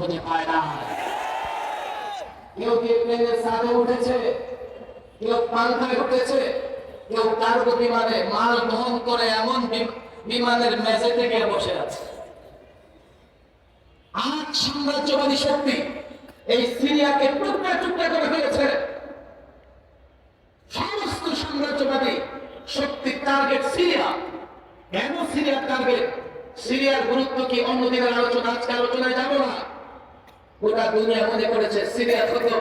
খুঁজে পায় না। কেউ কি প্লেনের ছাদে উঠেছে? কেউ পাংখায় উঠেছে? কেউ কার্গো বিমানে মাল বহন করে এমন বিমানের মেঝেতে গিয়ে বসে আছে। আজ সাম্রাজ্যবাদী শক্তি এই সিরিয়াকে টুকরা টুকরা করে ফেলেছে। সমস্ত সাম্রাজ্যবাদী শক্তির টার্গেট সিরিয়া। কেন সিরিয়ার টার্গেট সিরিয়ার গুরুত্ব কি অন্যদিনের আলোচনা আজকে আলোচনায় যাব না? গোটা দুনিয়া মনে করেছে সিরিয়া থেকে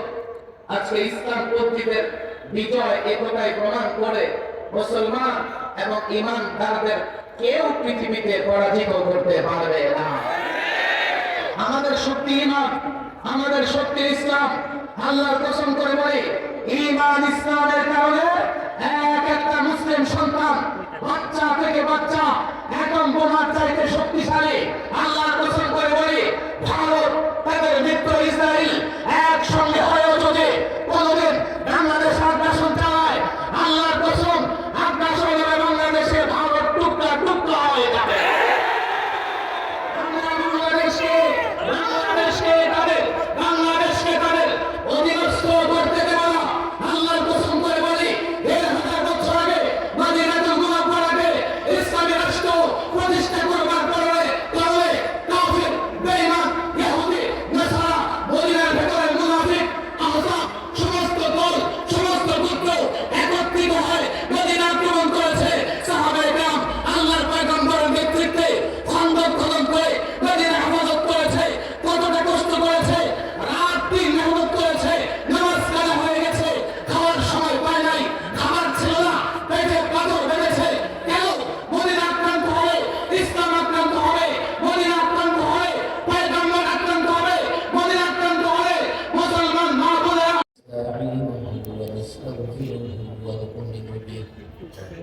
আজকে ইসলাম পন্থীদের বিজয় এ কথাই প্রমাণ করে মুসলমান এবং ইমানদারদের কেউ পৃথিবীতে পরাজিত করতে পারবে না। আমাদের শক্তি ইমান, আমাদের শক্তি ইসলাম, আল্লাহর কসম করে বলি, ইমান ইসলামের কারণে এক একটা মুসলিম সন্তান, বাচ্চা থেকে বাচ্চা, একদম বোমার চাইতে শক্তিশালী, আল্লাহর কসম করে বলি, ভারত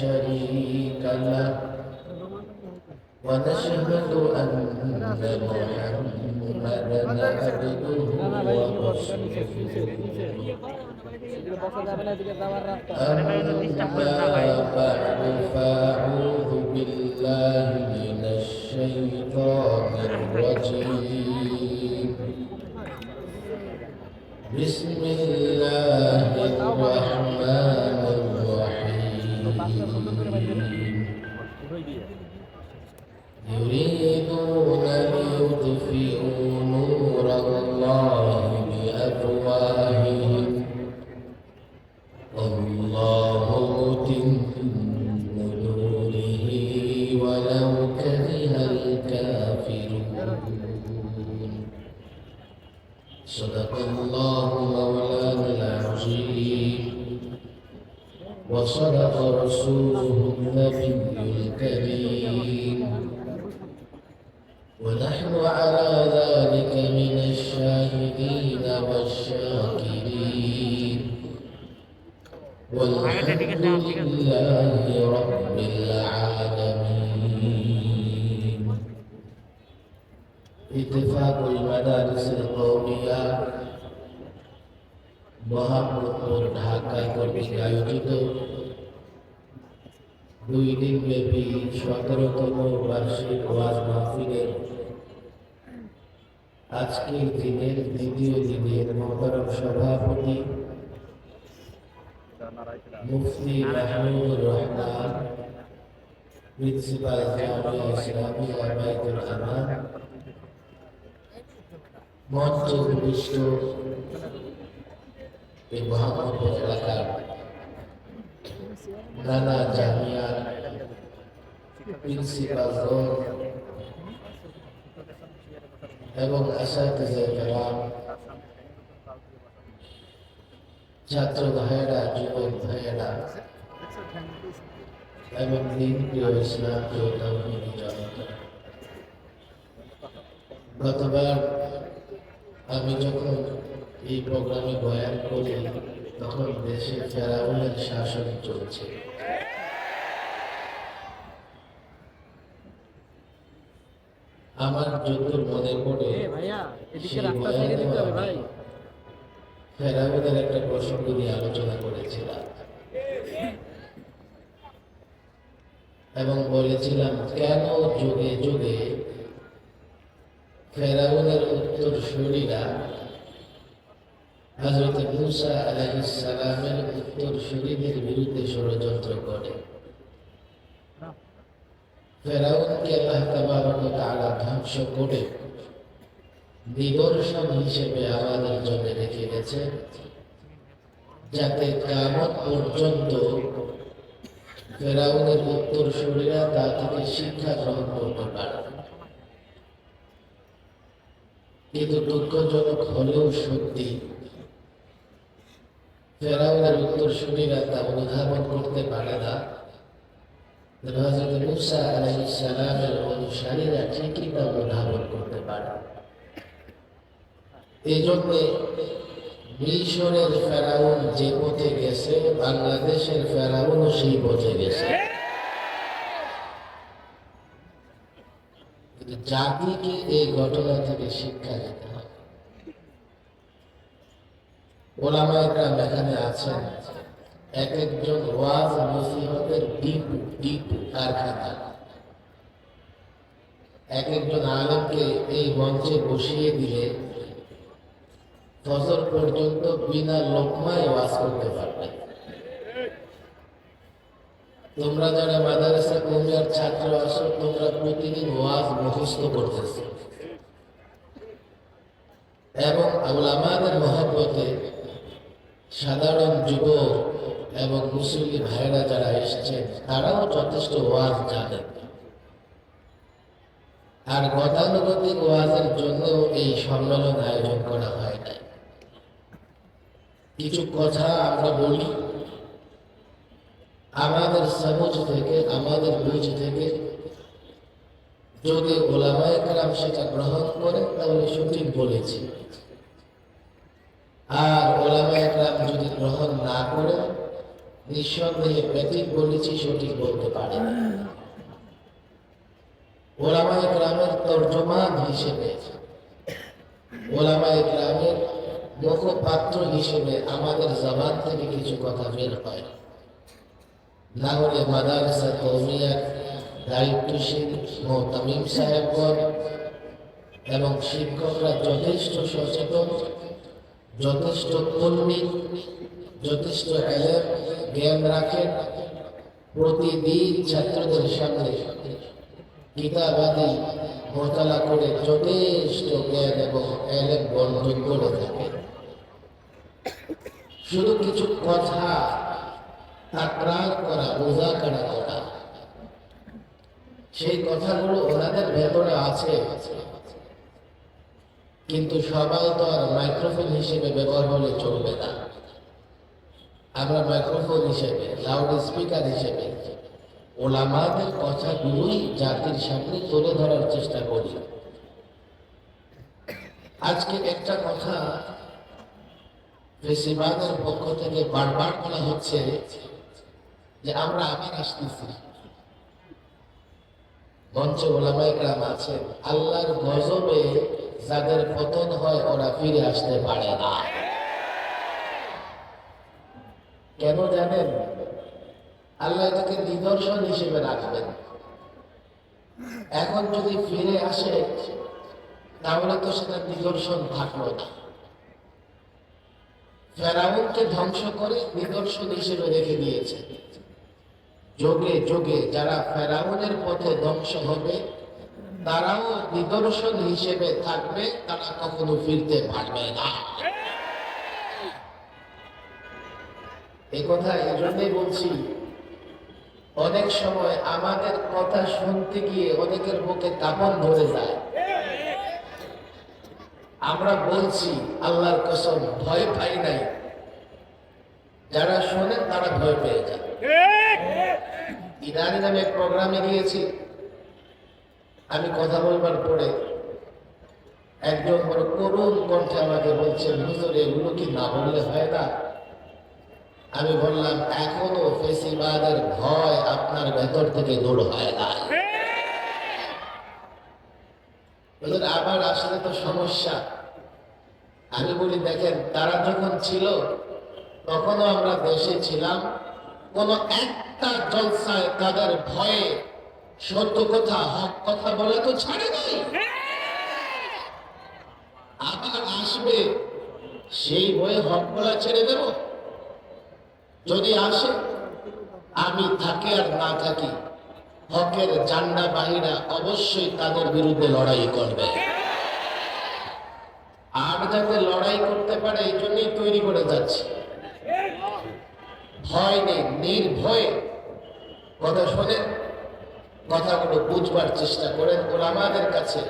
شريك له ونشهد أن محمدا عبده ورسوله أما بعد فأعوذ بالله من الشيطان الرجيم بسم الله الرحمن الرحيم والحمد لله رب العالمين اتفاق المدارس القومية মহাপুর ঢাকা কর্তৃক আয়োজিত দুই দিন ব্যাপী সতেরোতম বার্ষিক ওয়াজ মাহফিলের আজকের দিনের দ্বিতীয় দিনের মহরম সভাপতি মুফতি মাহমুদুর রহমান, প্রিন্সিপাল জামিয়া ইসলামিয়া বাইতুল আমান মঞ্চ ভূমিষ্ঠ এই মোহাম্মদপুর এলাকার নানা জামিয়া, প্রিন্সিপাল এবং আসাদ ছাত্র ভাইয়েরা যুবক ভাইয়েরা এবং দিন প্রিয় ইসলাম জনতা গতবার আমি যখন এই প্রোগ্রামে বয়ান করি তখন দেশে ফেরাউনের শাসন চলছে। আমার যতদূর মনে পড়ে সেই বয়ানে ফেরাউনের একটা প্রসঙ্গ নিয়ে আলোচনা করেছিলাম। এবং বলেছিলাম, কেন যুগে যুগে ফেরাউনের উত্তর শরীরা হজরত মুসা আলাইহিস সালামের উত্তর শরীরের বিরুদ্ধে ষড়যন্ত্র করে। ফেরাউনকে আল্লাহ তাবারক তাআলা ধ্বংস করে। নিদর্শন হিসেবে আমাদের জন্য রেখে গেছে। যাতে কামত পর্যন্ত ফেরাউনের উত্তর শরীরা তা থেকে শিক্ষা গ্রহণ করতে পারে। কিন্তু দুঃখজনক হলেও সত্যি, ফেরাউনের উত্তর শরীরা তা অনুধাবন করতে পারে না। হজরত মুসা আলাইহিস সালামের অনুসারীরা ঠিকই তা অনুধাবন করতে পারে। এই জন্য মিশরের ফেরাউন যে পথে গেছে, বাংলাদেশের ফেরাউনও সেই পথে গেছে। জাতিকে এই ঘটনা থেকে শিক্ষা দিতে হবে। ওলামা এখানে আছেন। এক একজন ওয়াজ নসিহতের ডিপু ডিপু কারখানা। এক একজন আলেমকে এই মঞ্চে বসিয়ে দিলে ফজর পর্যন্ত বিনা লোকমায় ওয়াজ করতে পারবে। তোমরা যারা মাদ্রাসা কমিয়ার ছাত্র আসো তোমরা প্রতিদিন ওয়াজ মুখস্থ করতেছো। এবং আমাদের মহব্বতে সাধারণ যুবক এবং মুসলিম ভাইরা যারা এসছেন, তারাও যথেষ্ট ওয়াজ জানেন। আর গতানুগতিক ওয়াজের জন্য এই সম্মেলন আয়োজন করা হয় নাই। কিছু কথা আমরা বলি। আমাদের সবুজ থেকে, আমাদের বুঝ থেকে যদি ওলামায় কালাম সেটা গ্রহণ করে, তাহলে সঠিক বলেছি। আর ওলামায় কালাম যদি গ্রহণ না করে, নিঃসন্দেহে ব্যতীত বলেছি, সঠিক বলতে পারে না। ওলামায় তর্জমান হিসেবে, ওলামায় গ্রামের মুখপাত্র হিসেবে আমাদের জবান থেকে কিছু কথা বের হয়। না হলে মাদারসা কৌমিয়ার দায়িত্বশীল মোহতামিম সাহেবগণ এবং শিক্ষকরা যথেষ্ট সচেতন, যথেষ্ট কর্মী, যথেষ্ট জ্ঞান রাখেন। প্রতিদিন ছাত্রদের সামনে কিতাবাদি মোতালা করে যথেষ্ট জ্ঞান এবং এলেম বন্ধন করে থাকে। শুধু কিছু কথা তাকরার করা বোঝা করা করা সেই কথাগুলো ওনাদের ভেতরে আছে। কিন্তু সবাই তো আর মাইক্রোফোন হিসেবে ব্যবহার হলে চলবে না। আমরা মাইক্রোফোন হিসেবে লাউড স্পিকার হিসেবে, ওলামাদের কথাগুলোই জাতির সামনে তুলে ধরার চেষ্টা করি। আজকে একটা কথা বেশিরভাগের পক্ষ থেকে বারবার বলা হচ্ছে যে আমরা আবার আসতেছি। মঞ্চে ওলামাই গ্রাম আছে আল্লাহর গজবে যাদের পতন হয় ওরা ফিরে আসতে পারে না। কেন জানেন? আল্লাহ এটাকে নিদর্শন হিসেবে রাখবেন। এখন যদি ফিরে আসে, তাহলে তো সেটা নিদর্শন থাকল না। ফেরাউনকে ধ্বংস করে নিদর্শন হিসেবে রেখে দিয়েছে। যোগে যোগে যারা ফেরাউনের পথে ধ্বংস হবে, তারাও নিদর্শন হিসেবে থাকবে, তারা কখনো ফিরতে পারবে না। এ কথা এই জন্যই বলছি, অনেক সময় আমাদের কথা শুনতে গিয়ে অনেকের বুকে কাপড় ধরে যায়। আমরা বলছি, আল্লাহর কসম, ভয় পাই নাই। যারা শোনেন তারা ভয় পেয়ে ইদানিং আমি এক প্রোগ্রামে গিয়েছি। আমি কথা বলবার পরে একজন বড় করুণ কণ্ঠে আমাকে বলছেন হুজুর, এগুলো কি না বললে হয় না? আমি বললাম, এখনও ফেসিবাদের ভয় আপনার ভেতর থেকে দূর হয় না হুজুর আবার আসলে তো সমস্যা। আমি বলি, দেখেন, তারা যখন ছিল, তখনও আমরা দেশে ছিলাম। কোন একটা জলসায় তাদের ভয়ে সত্য কথা, হক কথা বলে তো ছাড়ে নাই। আবার আসবে, সেই বয়ে হক বলা ছেড়ে দেব। যদি আসে, আমি থাকি আর না থাকি। হকের জান্ডা বাহিরা অবশ্যই তাদের বিরুদ্ধে লড়াই করবে। আর যাতে লড়াই করতে পারে, এই জন্যই তৈরি করে যাচ্ছে। ভয় নেই, নির্ভয়ে। কথা শোনেন কথাগুলো বুঝবার চেষ্টা করেন ওলামাদের কাছে।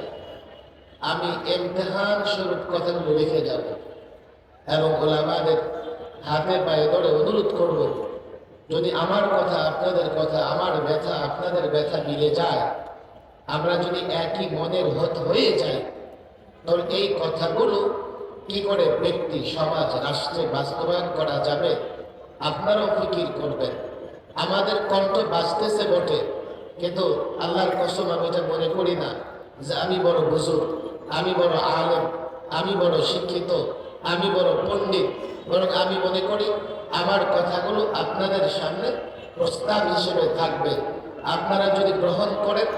আমি এমতেহান স্বরূপ কথাগুলো রেখে যাব এবং ওলামাদের হাতে পায়ে ধরে অনুরোধ করব যদি আমার কথা, আপনাদের কথা, আমার ব্যথা, আপনাদের ব্যথা মিলে যায়, আমরা যদি একই মনের হত হয়ে যাই, তাহলে এই কথাগুলো কি করে ব্যক্তি, সমাজ, রাষ্ট্রে বাস্তবায়ন করা যাবে? আপনারাও ফিকির করবেন। আমাদের কণ্ঠ বাঁচতেছে বটে, কিন্তু আল্লাহর কসম আমি এটা মনে করি না যে আমি বড় বুজুর্গ, আমি বড় আলেম, আমি বড় শিক্ষিত আমি বড় পণ্ডিত, বরং আমি মনে করি আমার কথাগুলো আপনাদের সামনে প্রস্তাব হিসেবে থাকবে। আপনারা যদি গ্রহণ করেন,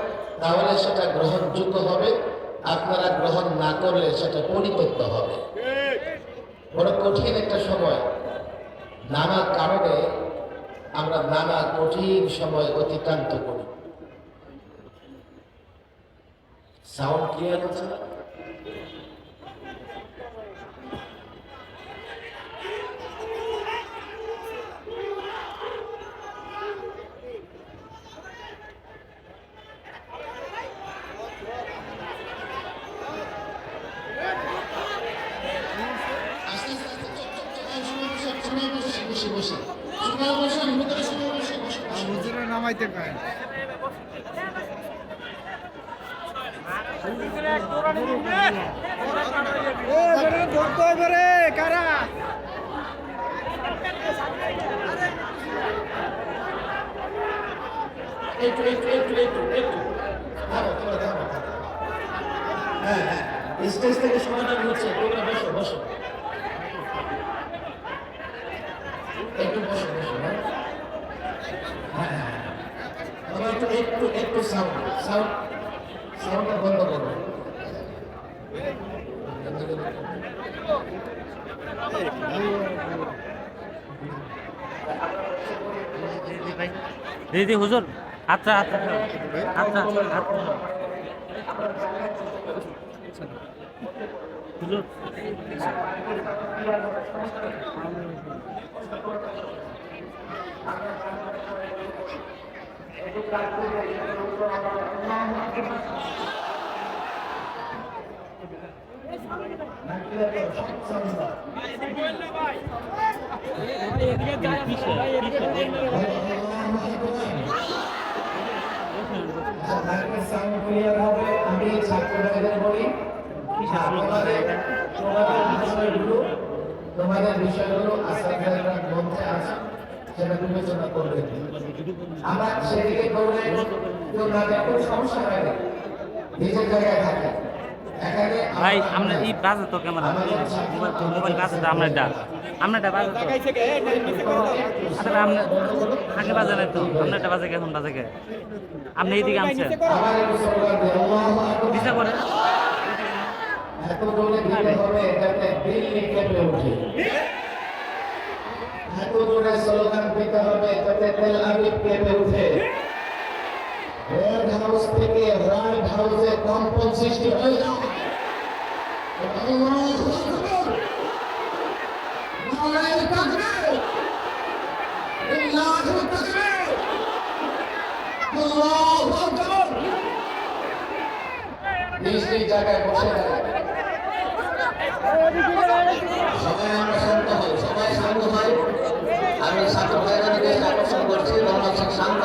তাহলে সেটা গ্রহণযোগ্য হবে। আপনারা গ্রহণ না করলে সেটা পরিত্যক্ত হবে। বড় কঠিন একটা সময়। নানা কারণে আমরা নানা কঠিন সময় অতিক্রান্ত করি। সাউন্ড ক্লিয়ার হচ্ছে না? আস্তে আস্তে আস্তে চুপ, চুপ, চুপ, এই সময় বসে, সময় বসে, বসে, বসে। সময় বসে, ভিতরে সময় বসে, বসে, বসে। হুজুরে নামাইতে পারেন ধরতে। হ্যাঁ হ্যাঁ স্টেজ থেকে সমাধান হচ্ছে তোমরা বসো বসো একটু বসো বসো হ্যাঁ হ্যাঁ, একটু একটু একটু সাউন্ড সাউন্ড সাউন্ডটা বন্ধ করো। দিদি হুজুর আচ্ছা আচ্ছা আচ্ছা হুজুর। আমি ছাত্রদের বলি তোমাদের তোমাদের বিষয়গুলো তোমাদের বিষয়গুলো আসামের মধ্যে আছে। সেটা বিবেচনা করবে আমরা সেদিকে করলে না কোনো সমস্যা হয় না। নিজের জায়গায় থাকে ভাই আমরা এই বাজে তো ক্যামেরা। মোবাইল বাজে তো আমরা এটা আমরা এটা বাজে তো। আসলে আমরা আগে বাজে নাই তো। আমরা এটা বাজে এখন বাজে কে আপনি এইদিকে আনছেন। দিশা করে। এত দিতে হবে ওঠে এত জোরে স্লোগান দিতে হবে যাতে তেল আবিব কেঁপে ওঠে রেড হাউস থেকে হোয়াইট হাউসে কম্পন সৃষ্টি হয়ে যায় আল্লাহু আকবার। নারায়ে তাকবীর। লিল্লাহি তাকবীর। আল্লাহু আকবার। আমি ছাত্র ভাইদেরকে আকর্ষণ করছি মোহাম্মদ শেখ শান্ত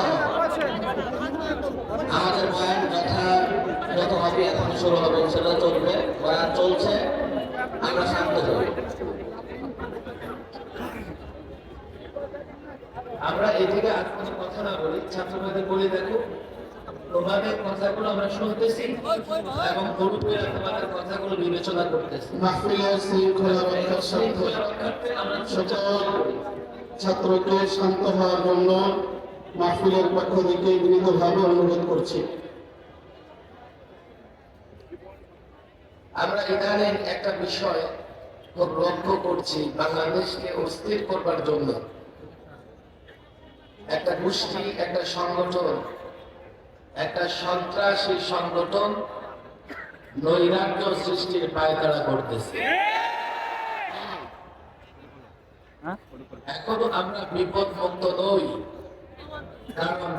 আমাদের বয়ান কথা যত হবে এখন শুরু হবে সেটা চলবে বয়ান চলছে আমরা শান্ত হই আমরা এদিকে আর কোনো কথা না বলি ছাত্রভাইদের বলে দেখো প্রভাবে কথাগুলো আমরা শুনতেছি এবং গরু পেয়ে তোমাদের কথাগুলো বিবেচনা করতেছি। আমরা সকল ছাত্রকে শান্ত হওয়ার জন্য মাহফিলের পক্ষ থেকে বিনীতভাবে অনুরোধ করছি। আমরা ইদানিং একটা বিষয় খুব লক্ষ্য করছি, বাংলাদেশকে অস্থির করবার জন্য। একটা গোষ্ঠী, একটা সংগঠন, একটা সন্ত্রাসী সংগঠন নৈরাজ্য সৃষ্টির পায়তারা করতেছে। এখনও আমরা বিপদ মুক্ত নই। কারণ